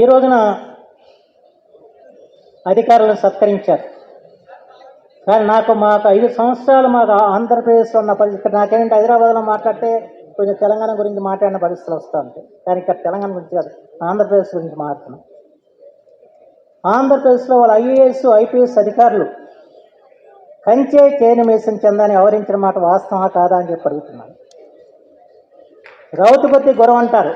ఈ రోజున అధికారులను సత్కరించారు. కానీ నాకు మాకు ఐదు సంవత్సరాలు మాకు ఆంధ్రప్రదేశ్లో ఉన్న పరిస్థితి నాకేంటంటే హైదరాబాద్లో మాట్లాడితే కొంచెం తెలంగాణ గురించి మాట్లాడిన పరిస్థితులు వస్తూ ఉంటాయి. కానీ ఇక్కడ తెలంగాణ గురించి కాదు ఆంధ్రప్రదేశ్ గురించి మాట్లాడుతున్నాం. ఆంధ్రప్రదేశ్లో వాళ్ళ ఐఏఎస్ ఐపీఎస్ అధికారులు కంచే చేను మేసిన చెందని ఆవరించిన మాట వాస్తవా కాదా అని చెప్పి అడుగుతున్నాను రౌతుపతి గొడవ అంటారు.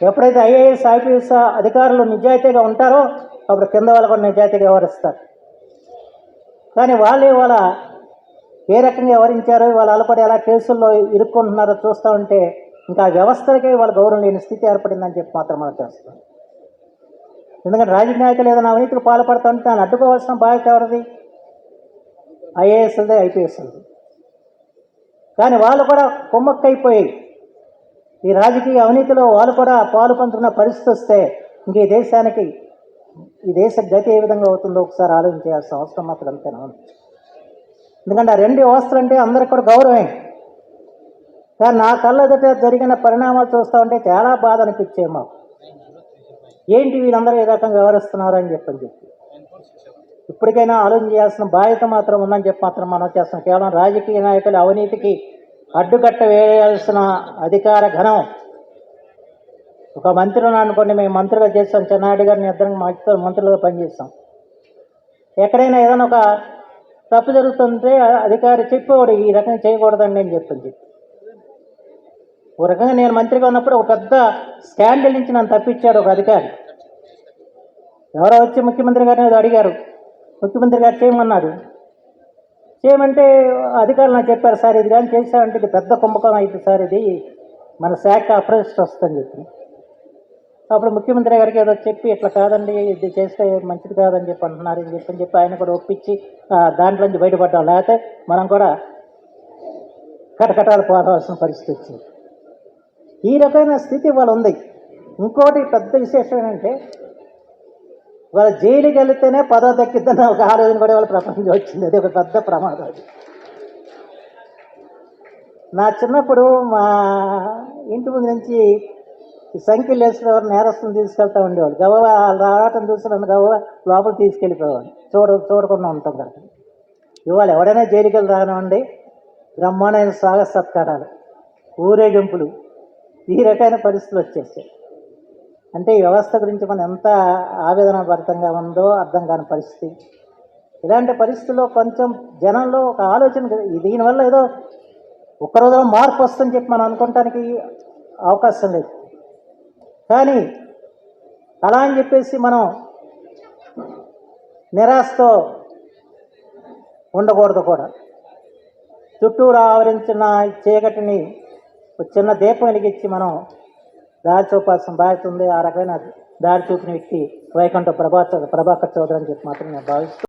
ఎప్పుడైతే ఐఏఎస్ ఐపీఎస్ అధికారులు నిజాయితీగా ఉంటారో అప్పుడు కింద వాళ్ళు కూడా నిజాయితీగా వ్యవహరిస్తారు. కానీ వాళ్ళు వాళ్ళ ఏ రకంగా వ్యవహరించారో వాళ్ళ అలపడి ఎలా కేసుల్లో ఇరుక్కుంటున్నారో చూస్తూ ఉంటే ఇంకా ఆ వ్యవస్థలకే వాళ్ళ గౌరవం లేని స్థితి ఏర్పడిందని చెప్పి మాత్రం మనం చేస్తాం ఎందుకంటే రాజకీయ నాయకులు ఏదైనా అవినీతికి పాల్పడుతుంటే దాన్ని అడ్డుకోవాల్సిన బాధ్యత ఎవరిది? ఐఏఎస్ది ఐపీఎస్ది కానీ వాళ్ళు కూడా కుమ్మక్కైపోయి ఈ రాజకీయ అవినీతిలో వాళ్ళు కూడా పాలు పంచుకున్న పరిస్థితి వస్తే ఇంక ఈ దేశానికి ఈ దేశ గతి ఏ విధంగా అవుతుందో ఒకసారి ఆలోచించాల్సిన అవసరం మాత్రం అంతేనా? ఎందుకంటే ఆ రెండు వ్యవస్థలు అంటే అందరికి కూడా గౌరవమే. కానీ నా కళ్ళెదుట జరిగిన పరిణామాలు చూస్తూ ఉంటే చాలా బాధ అనిపించే మాకు ఏంటి వీళ్ళందరూ ఏ రకంగా వ్యవహరిస్తున్నారు అని చెప్పని చెప్పి. ఇప్పటికైనా ఆలోచన చేయాల్సిన బాధ్యత మాత్రం ఉందని చెప్పి మాత్రం మనం చేస్తాం కేవలం రాజకీయ నాయకులు అవినీతికి అడ్డుకట్ట వేయాల్సిన అధికార ఘనం. ఒక మంత్రిని అనుకోండి మేము మంత్రిగా చేస్తాం. చెన్నారెడ్డి గారిని ఇద్దరం మా మంత్రులుగా పనిచేస్తాం. ఎక్కడైనా ఏదైనా ఒక తప్పు జరుగుతుంటే అధికారి చెప్పేవాడు ఈ రకంగా చేయకూడదండి అని చెప్పని చెప్పి ఓ రకంగా నేను మంత్రిగా ఉన్నప్పుడు ఒక పెద్ద స్కాండల్ నుంచి నన్ను తప్పించాడు ఒక అధికారి. ఎవరో వచ్చి ముఖ్యమంత్రి గారిని అడిగారు. ముఖ్యమంత్రి గారు చేయమన్నాడు. చేయమంటే అధికారులు నాకు చెప్పారు సార్ ఇది కానీ చేశారంటే ఇది పెద్ద కుంభకోణం అయితే సార్ ఇది మన శాఖ అప్రెస్ట్ వస్తుందని చెప్పి. అప్పుడు ముఖ్యమంత్రి గారికి ఏదో చెప్పి ఇట్లా కాదండి ఇది చేస్తే మంచిది కాదని చెప్పి అంటున్నారు అని చెప్పి చెప్పి ఆయన కూడా ఒప్పించి దాంట్లో నుంచి బయటపడ్డాం. లేకపోతే మనం కూడా కటకటాలు పోరాల్సిన పరిస్థితి వచ్చింది. ఈ రకమైన స్థితి వాళ్ళ ఉంది. ఇంకోటి పెద్ద విశేషం ఏంటంటే వాళ్ళ జైలుకి వెళితేనే పదో దక్కిద్దని ఒక ఆలోచన కూడా వాళ్ళ ప్రపంచం వచ్చింది. అది ఒక పెద్ద ప్రమాదం అది. నా చిన్నప్పుడు మా ఇంటి ముందు నుంచి సంఖ్యలు వేసుకునేవారు ఎవరు నేరస్తుని తీసుకెళ్తా ఉండేవాళ్ళు. గవ్వ వాళ్ళు రావటం చూసి నన్ను గవ్వ లోపల తీసుకెళ్ళిపోవాలి చూడ చూడకుండా ఉంటాం కదా. ఇవాళ ఎవరైనా జైలుకి వెళ్ళి రానివ్వండి. బ్రహ్మాండమైన స్వాగత సత్కారాలు. ఊరేగింపులు. ఈ రకమైన పరిస్థితులు వచ్చేసాయి అంటే ఈ వ్యవస్థ గురించి మనం ఎంత ఆవేదనభరితంగా ఉందో అర్థం కాని పరిస్థితి. ఇలాంటి పరిస్థితుల్లో కొంచెం జనంలో ఒక ఆలోచన దీనివల్ల ఏదో ఒక్క రోజులో మార్పు వస్తుందని చెప్పి మనం అనుకోవటానికి అవకాశం లేదు. కానీ అలా అని చెప్పేసి మనం నిరాశతో ఉండకూడదు కూడా. చుట్టూరు ఆవరించిన చీకటిని ఒక చిన్న దీపం వెలిగించి మనం దారి చూపాల్సిన బాధ్యత ఉంది ఆ రకమైన దారి చూపిన వ్యక్తి వైకుంఠ ప్రభా ప్రభాకర్ చౌదరి అని చెప్పి మాత్రం నేను భావిస్తున్నాను